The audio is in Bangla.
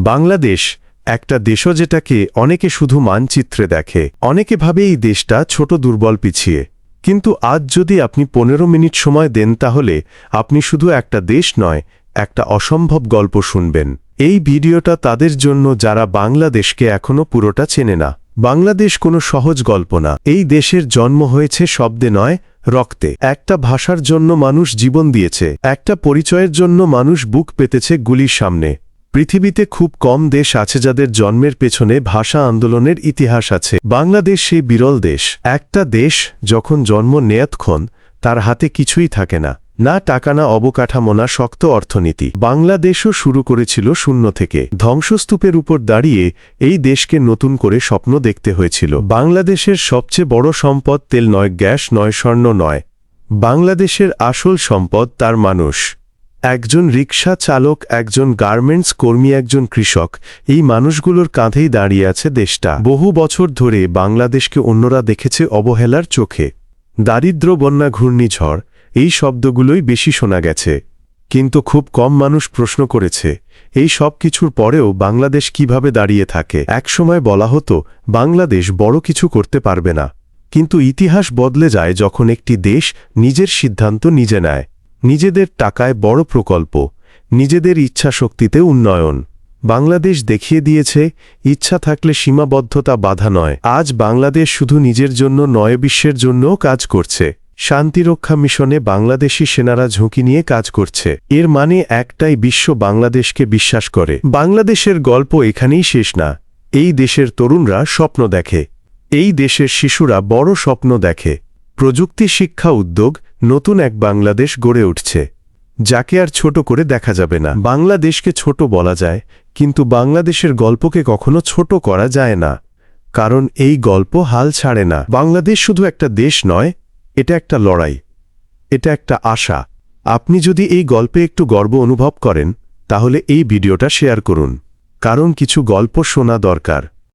বাংলাদেশ, একটা দেশও যেটাকে অনেকে শুধু মানচিত্রে দেখে। অনেকে ভাবে এই দেশটা ছোট দুর্বল পিছিয়ে। কিন্তু আজ যদি আপনি পনেরো মিনিট সময় দেন তাহলে আপনি শুধু একটা দেশ নয়, একটা অসম্ভব গল্প শুনবেন। এই ভিডিওটা তাদের জন্য যারা বাংলাদেশকে এখনও পুরোটা চেনে না। বাংলাদেশ কোনো সহজ গল্প না। এই দেশের জন্ম হয়েছে শব্দে নয়, রক্তে। একটা ভাষার জন্য মানুষ জীবন দিয়েছে। একটা পরিচয়ের জন্য মানুষ বুক পেতেছে গুলির সামনে। পৃথিবীতে খুব কম দেশ আছে যাদের জন্মের পেছনে ভাষা আন্দোলনের ইতিহাস আছে। বাংলাদেশ সেই বিরল দেশ। একটা দেশ যখন জন্ম নেয়াতক্ষণ তার হাতে কিছুই থাকে না। না টাকা, না অবকাঠামো, না শক্ত অর্থনীতি। বাংলাদেশও শুরু করেছিল শূন্য থেকে। ধ্বংসস্তূপের উপর দাঁড়িয়ে এই দেশকে নতুন করে স্বপ্ন দেখতে হয়েছিল। বাংলাদেশের সবচেয়ে বড় সম্পদ তেল নয়, গ্যাস নয়, স্বর্ণ নয়। বাংলাদেশের আসল সম্পদ তার মানুষ। একজন রিক্সা চালক, একজন গার্মেন্টস কর্মী, একজন কৃষক, এই মানুষগুলোর কাঁধেই দাঁড়িয়ে আছে দেশটা। বহু বছর ধরে বাংলাদেশকে অন্যরা দেখেছে অবহেলার চোখে। দারিদ্র, বন্যা, ঘূর্ণিঝড়, এই শব্দগুলোই বেশি শোনা গেছে। কিন্তু খুব কম মানুষ প্রশ্ন করেছে, এই সব কিছুর পরেও বাংলাদেশ কীভাবে দাঁড়িয়ে থাকে? একসময় বলা হতো, বাংলাদেশ বড় কিছু করতে পারবে না। কিন্তু ইতিহাস বদলে যায় যখন একটি দেশ নিজের সিদ্ধান্ত নিজে নেয়। নিজেদের টাকায় বড় প্রকল্প, নিজেদের ইচ্ছাশক্তিতে উন্নয়ন। বাংলাদেশ দেখিয়ে দিয়েছে, ইচ্ছা থাকলে সীমাবদ্ধতা বাধা নয়। আজ বাংলাদেশ শুধু নিজের জন্য নয়, বিশ্বের জন্যও কাজ করছে। শান্তিরক্ষা মিশনে বাংলাদেশি সেনারা ঝুঁকি নিয়ে কাজ করছে। এর মানে একটাই, বিশ্ব বাংলাদেশকে বিশ্বাস করে। বাংলাদেশের গল্প এখানেই শেষ না। এই দেশের তরুণরা স্বপ্ন দেখে। এই দেশের শিশুরা বড় স্বপ্ন দেখে। প্রযুক্তি, শিক্ষা, উদ্যোগ নতুন এক বাংলাদেশ গড়ে উঠছে, যাকে আর ছোট করে দেখা যাবে না। বাংলাদেশকে ছোট বলা যায়, কিন্তু বাংলাদেশের গল্পকে কখনো ছোট করা যায় না, কারণ এই গল্প হাল ছাড়ে না। বাংলাদেশ শুধু একটা দেশ নয়, এটা একটা লড়াই, এটা একটা আশা। আপনি যদি এই গল্পে একটু গর্ব অনুভব করেন, তাহলে এই ভিডিওটা শেয়ার করুন, কারণ কিছু গল্প শোনা দরকার।